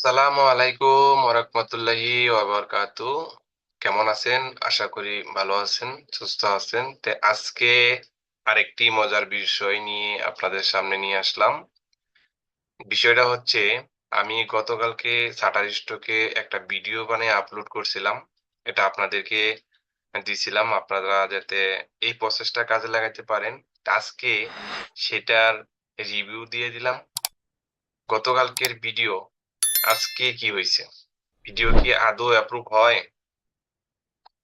সালামু আলাইকুম ওরহমতুল্লাহি ওয়াবারকাতু। কেমন আছেন? আশা করি ভালো আছেন, সুস্থ আছেন। তে আজকে আরেকটি মজার বিষয় নিয়ে আপনাদের সামনে নিয়ে আসলাম। বিষয়টা হচ্ছে, আমি গতকালকে সাটার স্টকে একটা ভিডিও বানিয়ে আপলোড করছিলাম। এটা আপনাদেরকে দিছিলাম, আপনারা যাতে এই প্রসেসটা কাজে লাগাতে পারেন। আজকে সেটার রিভিউ দিয়ে দিলাম। গতকালকের ভিডিও আজকে কি হয়েছে? ভিডিও কি আদৌ অ্যাপ্রুভ হয়?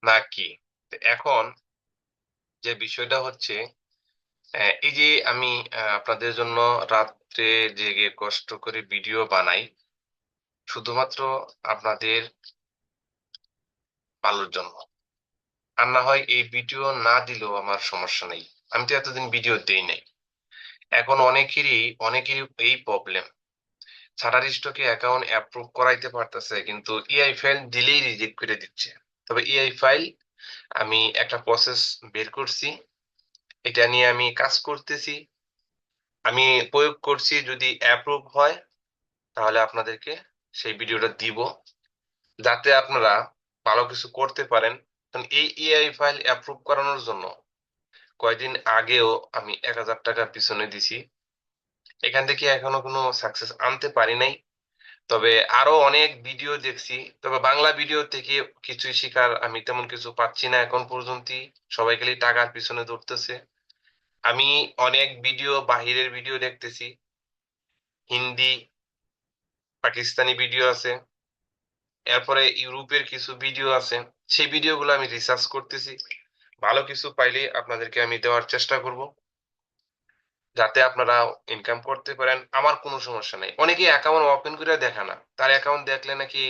নাকি? এখন যে বিষয়টা হচ্ছে এই যে আমি আপনাদের জন্য রাত্রে জেগে কষ্ট করে ভিডিও বানাই, শুধুমাত্র আপনাদের ভালোর জন্য। আর না হয় এই ভিডিও না দিলেও আমার সমস্যা নেই। আমি তো এতদিন ভিডিও দেই নাই। এখন অনেকেরই অনেকেরই এই প্রবলেম শাটার স্টকে অ্যাকাউন্ট অ্যাপ্রুভ করাইতে পারতেছে, কিন্তু ইআই ফাইল দিলেই রিজেক্ট করে দিচ্ছে। তবে ইআই ফাইল আমি একটা প্রসেস বের করছি, এটা নিয়ে আমি কাজ করতেছি। আমি প্রয়োগ করছি, যদি অ্যাপ্রুভ হয়, তাহলে আপনাদেরকে সেই ভিডিওটা দিব, যাতে আপনারা ভালো কিছু করতে পারেন। কারণ এই এআই ফাইল অ্যাপ্রুভ করানোর জন্য কয়েকদিন আগেও আমি এক হাজার টাকা পিছনে দিছি। এখান থেকে এখনও কোনো সাকসেস আনতে পারি নাই। তবে আরও অনেক ভিডিও দেখছি। তবে বাংলা ভিডিও থেকে কিছুই শিকার আমি তেমন কিছু পাচ্ছি না এখন পর্যন্ত সবাই খালি টাকার পিছনে দৌড়তেছে। আমি অনেক ভিডিও বাহিরের ভিডিও দেখতেছি। হিন্দি, পাকিস্তানি ভিডিও আছে। এরপরে ইউরোপের কিছু ভিডিও আছে। সেই ভিডিওগুলো আমি রিসার্চ করতেছি। ভালো কিছু পাইলে আপনাদেরকে আমি দেওয়ার চেষ্টা করব। যাতে আপনারা ইনকাম করতে পারেন, আমার কোনো সমস্যা নেই। অনেকে অ্যাকাউন্ট ওপেন করে দেখে না, তার অ্যাকাউন্ট দেখলে নাকি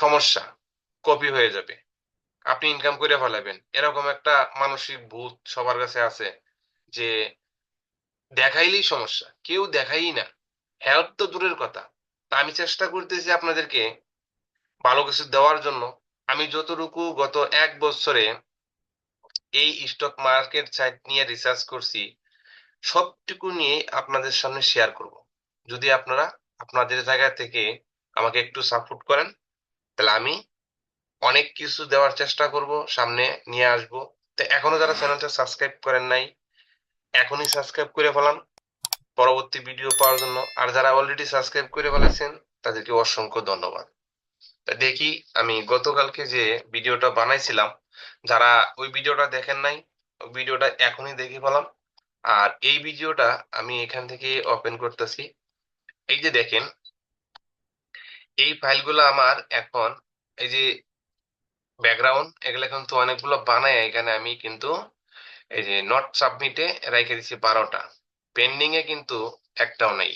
সমস্যা কপি হয়ে যাবে। আপনি ইনকাম করে ফেলাবেন। এরকম একটা মানসিক ভূত সবার কাছে আছে যে দেখাইলেই সমস্যা, কেউ দেখাই না। হেল্প তো দূরের কথা। তা আমি চেষ্টা করতেছি আপনাদেরকে ভালো কিছু দেওয়ার জন্য। আমি যতটুকু গত এক বছরে এই স্টক মার্কেট সাইট নিয়ে রিসার্চ করছি সবটুকু নিয়ে আপনাদের সামনে শেয়ার করব। যদি আপনারা আপনাদের জায়গা থেকে আমাকে একটু সাপোর্ট করেন, তাহলে আমি অনেক কিছু দেওয়ার চেষ্টা করব, সামনে নিয়ে আসব। তো এখনও যারা চ্যানেলটা সাবস্ক্রাইব করেন নাই, এখনই সাবস্ক্রাইব করে ফেলান। পরবর্তী ভিডিও পাওয়ার জন্য। আর যারা অলরেডি সাবস্ক্রাইব করে ফেলেছেন, তাদেরকে অসংখ্য ধন্যবাদ। দেখি আমি গতকালকে যে ভিডিওটা বানাইছিলাম, যারা ওই ভিডিওটা দেখেন নাই ভিডিওটা এখনই দেখে ফেলাম। আর এই ভিডিওটা আমি এখান থেকে ওপেন করতেছি। এই যে দেখেন, এই ফাইলগুলো আমার এখন, এই যে ব্যাকগ্রাউন্ড এগুলো কিন্তু অনেকগুলো বানায়, এখানে আমি কিন্তু এই যে নট সাবমিটে রেখে দিছি বারোটা। পেন্ডিং এ কিন্তু একটাও নেই।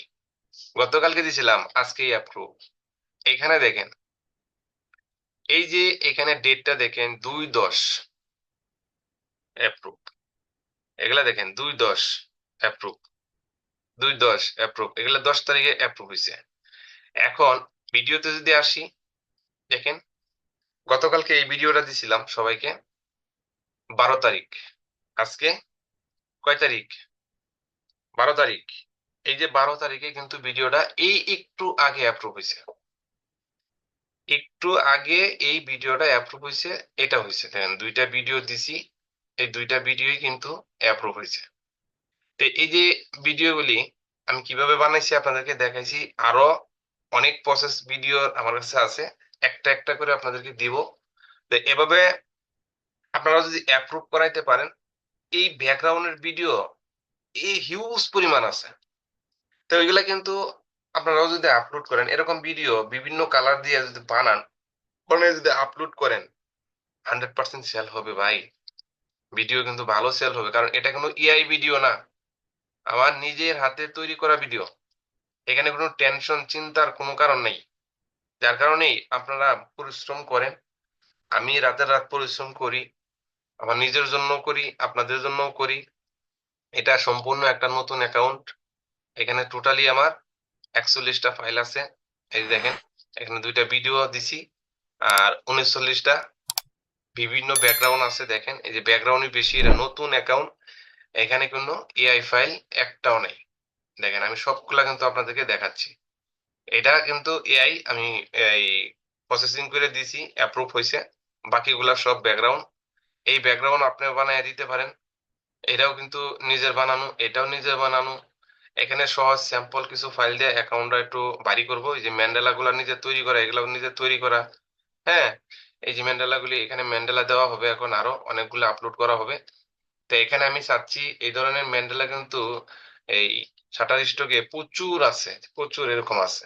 গতকালকে দিছিলাম, আজকেই অ্যাপ্রুভ এখানে দেখেন, এই যে এখানে ডেটটা দেখেন, দুই দশ। অ্যাপ্রুভ এগুলা দেখেন, দুই দশ অ্যাপ্রুভ দুই দশ অ্যাপ্রুভ এগুলা দশ তারিখে অ্যাপ্রুভ হয়েছে এখন ভিডিওতে যদি আসি, দেখেন, গতকালকে এই ভিডিওটা দিছিলাম সবাইকে, বারো তারিখ, আজকে কয় তারিখ? বারো তারিখ। এই যে বারো তারিখে কিন্তু ভিডিওটা এই একটু আগে অ্যাপ্রুভ হয়েছে একটু আগে এই ভিডিওটা অ্যাপ্রুভ হয়েছে এটা হয়েছে দেখেন, দুইটা ভিডিও দিছি এই দুইটা ভিডিওই কিন্তু অ্যাপ্রুভ হয়েছে। তো এই যে ভিডিওগুলি আমি কীভাবে বানাইছি আপনাদেরকে দেখাইছি, আরও অনেক প্রসেস ভিডিও আমার কাছে আছে, একটা একটা করে আপনাদেরকে দিব। তো এভাবে আপনারা যদি অ্যাপ্রুভ করাইতে পারেন, এই ব্যাকগ্রাউন্ডের ভিডিও এই হিউজ পরিমাণ আছে। তো ওইগুলা কিন্তু আপনারাও যদি আপলোড করেন, এরকম ভিডিও বিভিন্ন কালার দিয়ে যদি বানান বানিয়ে যদি আপলোড করেন হান্ড্রেড পার্সেন্ট সেল হবে ভাই। ভিডিও কিন্তু ভালো সেল হবে। কারণ এটা কোনো ইআই ভিডিও না। আমার নিজের হাতে তৈরি করা ভিডিও এখানে কোনো টেনশন চিন্তার কোনো কারণ নেই। যার কারণেই আপনারা পরিশ্রম করেন। আমি রাতের রাত পরিশ্রম করি। আমার নিজের জন্য করি, আপনাদের জন্যও করি। এটা সম্পূর্ণ একটা নতুন অ্যাকাউন্ট এখানে টোটালি আমার একচল্লিশটা ফাইল আছে। এই দেখেন, এখানে দুইটা ভিডিও দিছি। আর উনচল্লিশটা বিভিন্ন ব্যাকগ্রাউন্ড আছে, দেখেন। এই যে ব্যাকগ্রাউন্ডই বেশি এটা নতুন অ্যাকাউন্ট এখানে কোনো এআই ফাইল একটাও নেই। দেখেন, আমি সবগুলা কিন্তু আপনাদেরকে দেখাচ্ছি। এটা কিন্তু এআই আমি, এই প্রসেসিং করে দিছি অ্যাপ্রুভ হয়েছে। বাকিগুলা সব ব্যাকগ্রাউন্ড এই ব্যাকগ্রাউন্ড আপনি বানিয়ে দিতে পারেন। এটাও কিন্তু নিজের বানানো, এটাও নিজের বানানো। এখানে সহজ স্যাম্পল কিছু ফাইল দিয়ে অ্যাকাউন্টটা একটু বাড়ি করব। এই যে ম্যান্ডেলা গুলা নিজে তৈরি করা এগুলো নিজে তৈরি করা। হ্যাঁ এই যে ম্যান্ডেলা গুলি এখানে ম্যান্ডেলা দেওয়া হবে এখন আরও অনেকগুলো আপলোড করা হবে। তো এখানে আমি চাচ্ছি এই ধরনের ম্যান্ডেলা কিন্তু এই শাটার স্টকে প্রচুর আছে, প্রচুর এরকম আছে।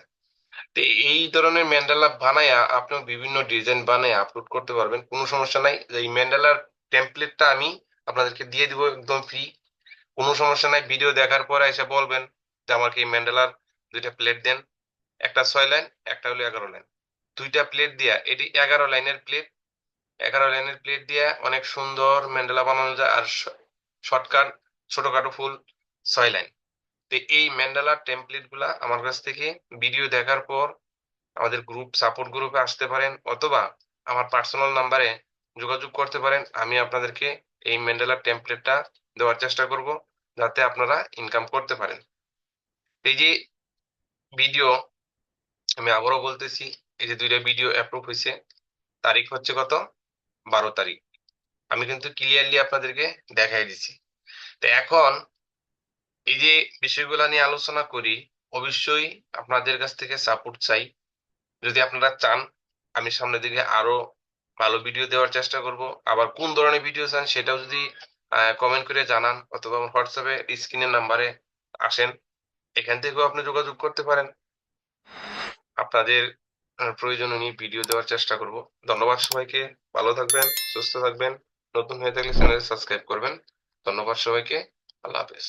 তো এই ধরনের ম্যান্ডেলা বানায়া আপনি বিভিন্ন ডিজাইন বানায় আপলোড করতে পারবেন, কোনো সমস্যা নাই। এই ম্যান্ডেলার টেমপ্লেটটা আমি আপনাদেরকে দিয়ে দিব একদম ফ্রি কোনো সমস্যা নাই ভিডিও দেখার পরে এসে বলবেন যে আমাকে এই ম্যান্ডেলার দুইটা প্লেট দেন। একটা ছয় লাইন, একটা হলো এগারো লাইন। দুইটা প্লেট দিয়া, এটি এগারো লাইনের প্লেট এগারো লাইনের প্লেট দিয়ে অনেক সুন্দর ম্যান্ডেলা বানানো যায় আর শর্টকাট ছোটখাটো ফুল, ছয় লাইন। তো এই ম্যান্ডেলার টেমপ্লেটগুলা আমার কাছ থেকে ভিডিও দেখার পর আমাদের গ্রুপ সাপোর্ট গ্রুপে আসতে পারেন অথবা আমার পার্সোনাল নাম্বারে যোগাযোগ করতে পারেন। আমি আপনাদেরকে এই ম্যান্ডেলার টেমপ্লেটটা দেওয়ার চেষ্টা করব যাতে আপনারা ইনকাম করতে পারেন। এই যে ভিডিও আমি আবারও বলতেছি এই যে দুইটা ভিডিও অ্যাপ্রুভ হয়েছে তারিখ হচ্ছে কত? বারো তারিখ। আমি কিন্তু ক্লিয়ারলি আপনাদেরকে দেখাই দিছি। তো এখন এই যে বিষয়গুলো নিয়ে আলোচনা করি, অবশ্যই আপনাদের কাছ থেকে সাপোর্ট চাই। যদি আপনারা চান, আমি সামনের দিকে আরও ভালো ভিডিও দেওয়ার চেষ্টা করব। আবার কোন ধরনের ভিডিও চান সেটাও যদি কমেন্ট করে জানান, অথবা আমার হোয়াটসঅ্যাপে স্ক্রিনের নাম্বারে আসেন। এখান থেকেও আপনি যোগাযোগ করতে পারেন। আপনাদের আহ, প্রয়োজন নিয়ে ভিডিও দেওয়ার চেষ্টা করব। ধন্যবাদ সবাইকে। ভালো থাকবেন সুস্থ থাকবেন। নতুন হয়ে থাকলে চ্যানেল সাবস্ক্রাইব করবেন। ধন্যবাদ সবাইকে। আল্লাহ হাফেজ।